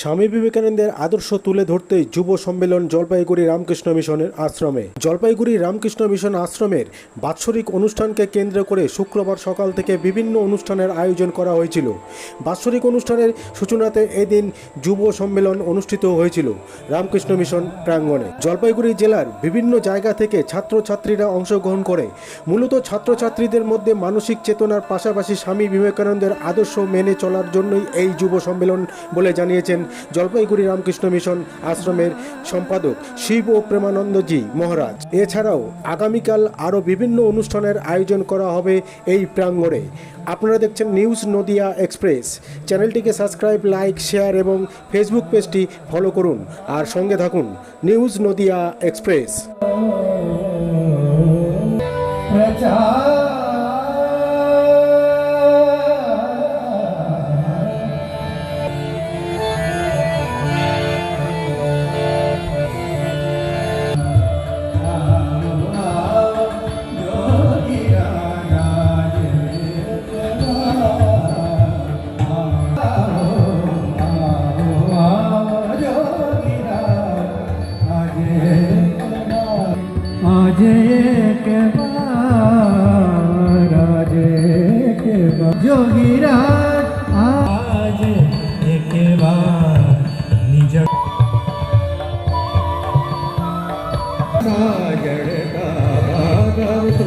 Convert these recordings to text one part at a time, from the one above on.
স্বামী বিবেকানন্দের আদর্শ তুলে ধরতে যুব সম্মেলন জলপাইগুড়ি রামকৃষ্ণ মিশনের আশ্রমে। জলপাইগুড়ি রামকৃষ্ণ মিশন আশ্রমের বাৎসরিক অনুষ্ঠানকে কেন্দ্র করে শুক্রবার সকাল থেকে বিভিন্ন অনুষ্ঠানের আয়োজন করা হয়েছিল। বাৎসরিক অনুষ্ঠানের সূচনাতে এদিন যুব সম্মেলন অনুষ্ঠিত হয়েছিল রামকৃষ্ণ মিশন প্রাঙ্গণে। জলপাইগুড়ি জেলার বিভিন্ন জায়গা থেকে ছাত্রছাত্রীরা অংশগ্রহণ করে। মূলত ছাত্রছাত্রীদের মধ্যে মানসিক চেতনার পাশাপাশি স্বামী বিবেকানন্দের আদর্শ মেনে চলার জন্যই এই যুব সম্মেলন বলে জানিয়েছেন জলপাইগুড়ি রামকৃষ্ণ মিশন আশ্রমের সম্পাদক শিব ও প্রেমানন্দজি মহারাজ। এছাড়াও আগামীকাল আরও বিভিন্ন অনুষ্ঠানের আয়োজন করা হবে এই প্রাঙ্গণে। আপনারা দেখছেন নিউজ নদিয়া এক্সপ্রেস। চ্যানেলটিকে সাবস্ক্রাইব, লাইক, শেয়ার এবং ফেসবুক পেজটি ফলো করুন। আর সঙ্গে থাকুন news Nadia express.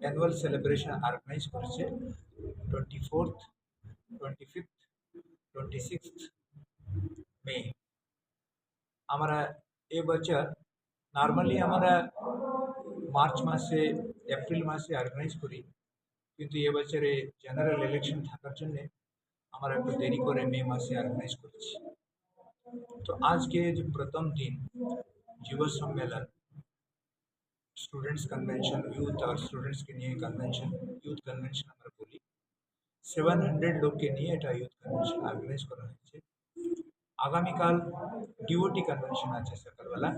Annual celebration organise করছে twenty fourth twenty fifth twenty sixth May আমরা এবছর নর্মালি আমরা মার্চ মাসে এপ্রিল মাসে অর্গানাইজ করি কিন্তু এবছরে জেনারেল ইলেকশন থাকার জন্যে আমরা একটু দেরি করে মে মাসে অর্গানাইজ করেছি তো আজকে যে প্রথম দিন যুব সম্মেলন স্টুডেন্টস কনভেনশন ইউথ আর স্টুডেন্টসকে নিয়ে কনভেনশন ইউথ কনভেনশন আমরা বলি সেভেন হান্ড্রেড লোককে নিয়ে এটা ইউথ কনভেনশন অর্গানাইজ করা হয়েছে আগামীকাল ডিওটি কনভেনশন আছে সকালবেলা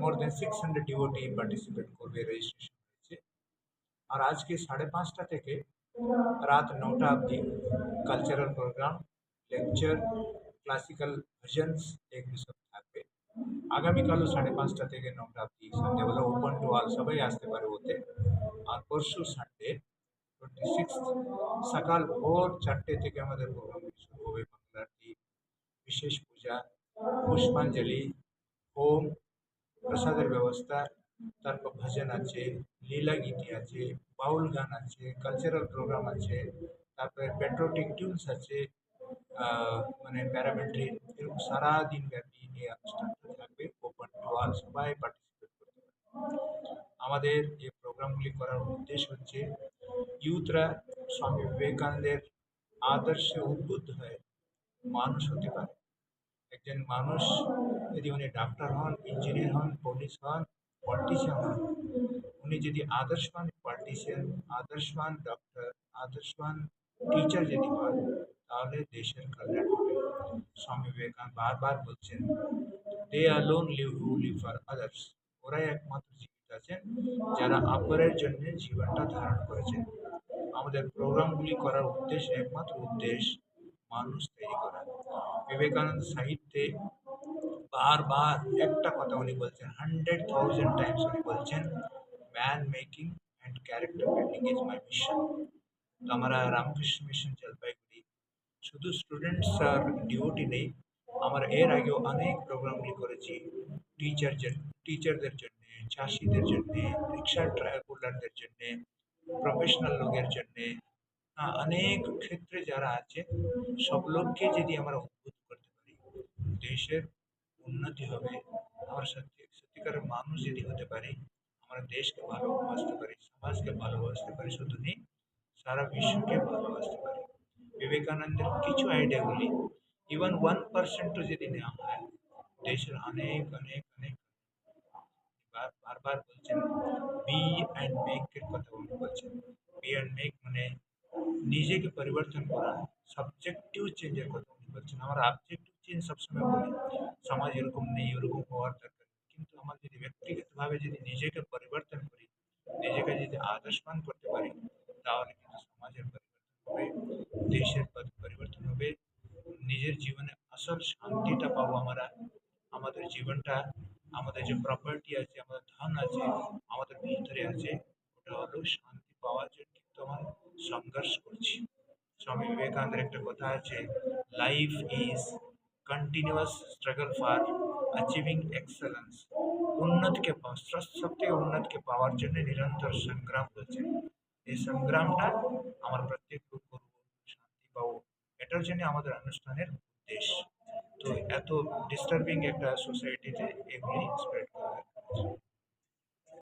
more then six hundred DOT participate করবে রেজিস্ট্রেশন হয়েছে আর আজকে সাড়ে পাঁচটা থেকে রাত নটা অবধি cultural programme lecture classical bhajans এগুলো সব থাকবে আগামীকালও সাড়ে পাঁচটা থেকে নটা অবধি সন্ধ্যেবেলা ওপেন টু অল সবাই আসতে পারে ওতে। আর পরশু সানডে টোয়েন্টি সিক্স সকাল ভোর চারটে থেকে আমাদের প্রোগ্রাম শুরু হবে বাংলা বিশেষ পূজা, পুষ্পাঞ্জলি, হোম, প্রসাদের ব্যবস্থা, তারপর ভজন আছে, লীলা গীতি আছে, বাউল গান আছে কালচারাল প্রোগ্রাম আছে, তারপরে পেট্রোটিক টিউনস আছে মানে প্যারামিলিটারি এরকম সারাদিন ব্যাপী এই অনুষ্ঠানটা থাকবে ওপেন টু অল সবাই পার্টিসিপেট করতে পারে আমাদের এই প্রোগ্রামগুলি করার উদ্দেশ্য হচ্ছে, ইউথরা স্বামী বিবেকানন্দের আদর্শে উদ্বুদ্ধ হয়ে মানুষ হতে পারে। একজন মানুষ যদি উনি ডাক্তার হন ইঞ্জিনিয়ার হন পুলিশ হন পলিটিশিয়ান হন, উনি যদি আদর্শবান পলিটিশিয়ান আদর্শবান ডক্টর আদর্শবান টিচার যদি হন তাহলে দেশের কল্যাণ হবে। স্বামী বিবেকানন্দ বারবার বলছেন they alone live who live for others ওরাই একমাত্র জীবিত আছেন যারা অপরের জন্য জীবনটা ধারণ করেছেন। আমাদের প্রোগ্রামগুলি করার উদ্দেশ্য একমাত্র উদ্দেশ্য মানুষ তৈরি করা। বিবেকানন্দ সাহিত্যে বারবার একটা কথা উনি বলছেন হান্ড্রেড থাউজেন্ড টাইমস উনি বলছেন man making and character building is my mission তো আমরা রামকৃষ্ণ মিশন জলপাইগুড়ি শুধু স্টুডেন্টস আর ডিউটি নেই, আমরা এর আগেও অনেক প্রোগ্রামগুলি করেছি। টিচার টিচারদের জন্যে, চাষিদের জন্যে রিক্সা ট্রাভেলারদের জন্যে প্রফেশনাল লোকের জন্যে অনেক ক্ষেত্রে যারা আছে, সব লোককে যদি আমরা উদ্বুদ্ধ করতে পারি, দেশের উন্নতি হবে। আমরা সত্যি সত্যিকারের মানুষ যদি হতে পারি, আমরা দেশকে ভালোবাসতে পারি, সমাজকে ভালোবাসতে পারি, শুধু নেই, সারা বিশ্বকে ভালোবাসতে বিবেকানন্দের কিছু আইডিয়াগুলি ইভেন ওয়ান পার্সেন্টও যদি নেওয়া হয় দেশের অনেক অনেক বার- বারবার বলছেন বি অ্যান্ড মেকের কথা উনি বলছেন বি অ্যান্ড মেক মানে নিজেকে পরিবর্তন করা সাবজেক্টিভ চেঞ্জের কথা উনি বলছেন আমরা অবজেক্টিভ চেঞ্জ সবসময় বলি সমাজ এরকম নেই ওরকম হওয়ার দরকার কিন্তু আমরা যদি ব্যক্তিগতভাবে যদি নিজেকে পরিবর্তন করি নিজেকে যদি আদর্শবান করতে পারি তাহলে কিন্তু সমাজের পরিবর্তন হবে দেশের পরিবর্তন হবে, নিজের জীবনে আসল শান্তিটা পাবো আমরা। আমাদের জীবনটা, আমাদের যে প্রপার্টি আছে, আমাদের ধন আছে, আমাদের ভিতরে আছে, ওটা হলো শান্তি পাওয়ার জন্য কিন্তু আমরা সংঘর্ষ করছি। স্বামী বিবেকানন্দের একটা কথা আছে life is continuous struggle for achieving excellence উন্নতিকে পাওয়া সব থেকে উন্নতিকে পাওয়ার জন্য নিরন্তর সংগ্রাম করছে এই সংগ্রামটা আমার প্রত্যেক লোক করব শান্তি পাবো এটার জন্য আমাদের অনুষ্ঠানের উদ্দেশ্য তো এত ডিস্টার্বিং একটা সোসাইটিতে এগুলি স্প্রেড করা